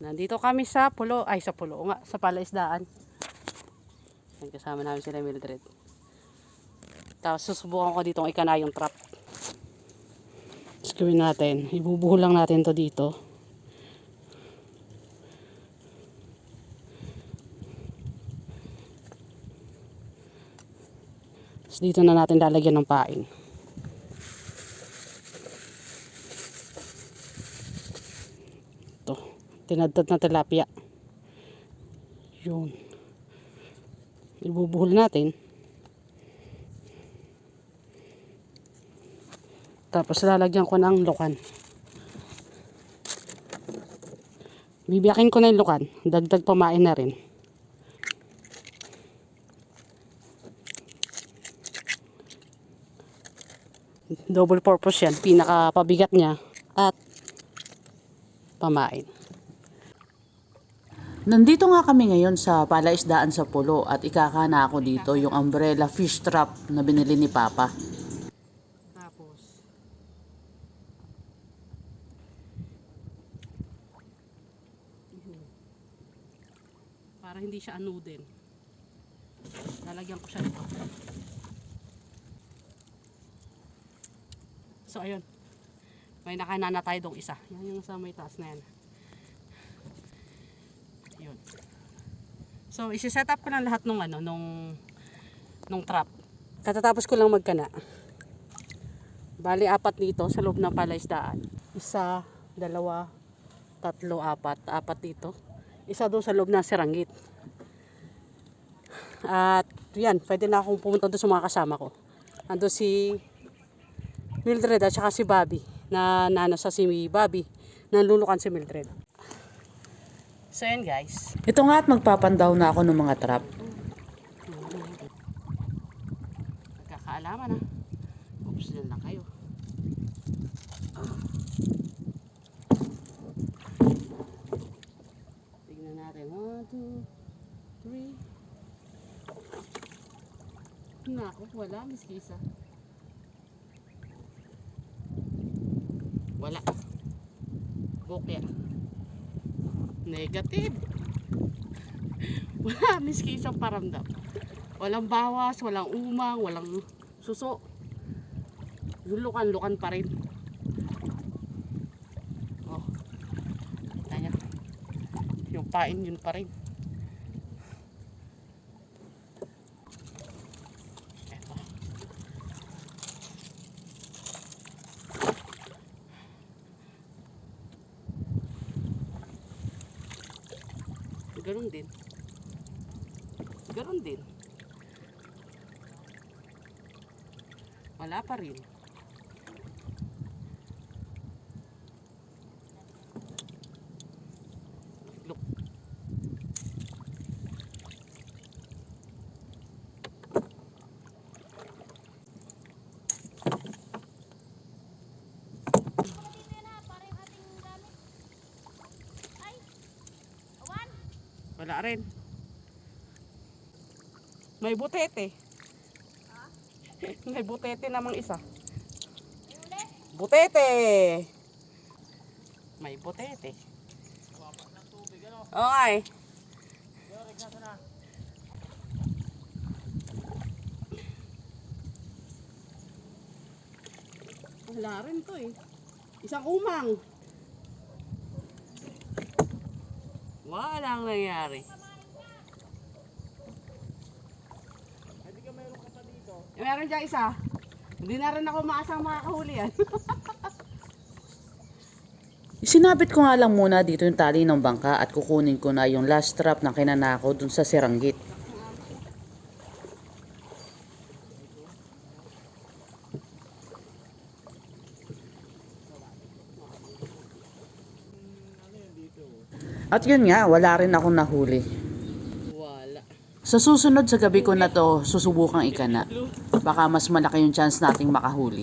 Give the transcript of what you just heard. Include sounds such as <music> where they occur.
Nandito kami sa pulo, ay sa pulo nga, sa palaisdaan. Kasama namin sila Mildred. Tapos susubukan ko dito ang ikanayong trap. Tapos natin, ibubuhol lang natin to dito. Tapos dito na natin lalagyan ng pain. Ito, tinadtad na tilapia. Yun. Ibubuhol natin. Tapos lalagyan ko ng lukan. Bibiyakin ko na yung lukan. Dagdag pamain na rin. Double purpose yan. Pinaka pabigat niya. At pamain. Nandito nga kami ngayon sa palaisdaan sa pulo at ikakana ako dito yung umbrella fish trap na binili ni Papa. Tapos, para hindi siya anudin. Lalagyan ko siya nito. So, ayun. May nakanana tayo dong isa. Yan yung sa may taas na yan. Yun. So, isi-set up ko na lahat nung ano, nung nung trap. Katatapos ko lang magkana. Bali, apat dito sa loob ng palaisdaan. Isa, dalawa, tatlo, apat. Apat dito. Isa doon sa loob ng siranggit. At yan, pwede na akong pumunta doon sa mga kasama ko. Ando si Mildred at saka si Bobby. Na nana sa si Bobby. Nanlulukan si Mildred. So yan guys. Ito nga at magpapandaw na ako ng mga trap. Nagkakaalaman ha. Oops, dyan lang kayo. Tignan natin. 1, 2, 3. Nako, wala. Miss Kisa. Wala. Bokya. Negative. <laughs> Wala, Miss Kisa paramdam. Walang bawas, walang umang, walang suso. Lukan-lukan pa rin. Oh. Ayan. Yung pain yun pa rin. Ganun din. Ganun din. Wala pa rin. Wala rin. May butete. May butete namang isa. Butete! May butete. Okay. Wala rin to eh. Isang umang. Walang nangyari. Eh, meron dyan isa. Hindi na rin ako maasang makakahuli yan. <laughs> Sinabit ko nga lang muna dito yung tali ng bangka at kukunin ko na yung last trap na kinanakaw dun sa siranggit. At yun nga, wala rin akong nahuli. Wala. Sa susunod sa gabi ko na to, susubukang ikana. Baka mas malaki yung chance nating makahuli.